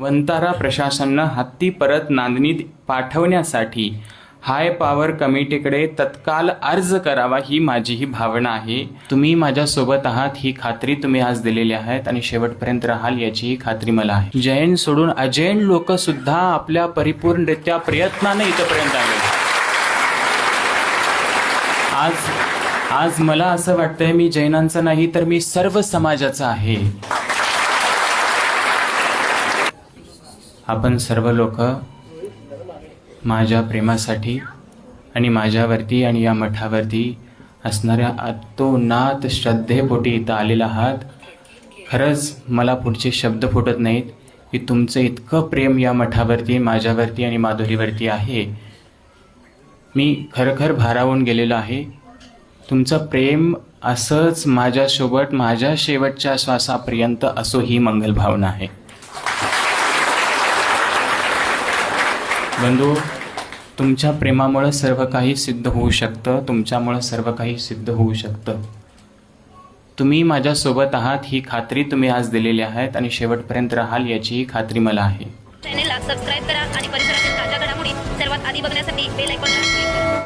वंतारा प्रशासनानं हत्ती परत नांदणीत पाठवण्यासाठी हाय पॉवर कमिटीकडे तत्काल अर्ज करावा ही माझी ही भावना आहे. तुम्ही माझ्यासोबत आहात ही खात्री तुम्ही आज दिलेली आहेत आणि शेवटपर्यंत राहाल याचीही खात्री मला आहे. जैन सोडून अजैन लोक सुद्धा आपल्या परिपूर्णरित्या प्रयत्नाने इथपर्यंत आले. आज आज मला असं वाटतंय मी जैनांचा नाही तर मी सर्व समाजाचा आहे. आपण सर्व लोक माझ्या प्रेमासाठी आणि माझ्यावरती आणि या मठावरती असणाऱ्या अतोनात श्रद्धेपोटी इथं आलेला आहात. खरंच मला पुढचे शब्द फुटत नाहीत की तुमचं इतकं प्रेम या मठावरती माझ्यावरती आणि माधुरीवरती आहे. मी खरखर भारावून गेलेलो आहे. तुमचं प्रेम असंच माझ्यासोबत माझ्या शेवटच्या श्वासापर्यंत असो ही मंगल भावना आहे. बंधू तुमच्या प्रेमामुळं सर्व काही सिद्ध होऊ शकतं तुमच्यामुळं सर्व काही सिद्ध होऊ शकतं. तुम्ही माझ्यासोबत आहात ही खात्री तुम्ही आज दिलेली आहेत आणि शेवटपर्यंत राहाल याचीही खात्री मला आहे. चॅनेलला सबस्क्राईब करा आणि परिसरातील ताज्या घडामोडी सर्वात आधी बघण्यासाठी बेल आयकॉन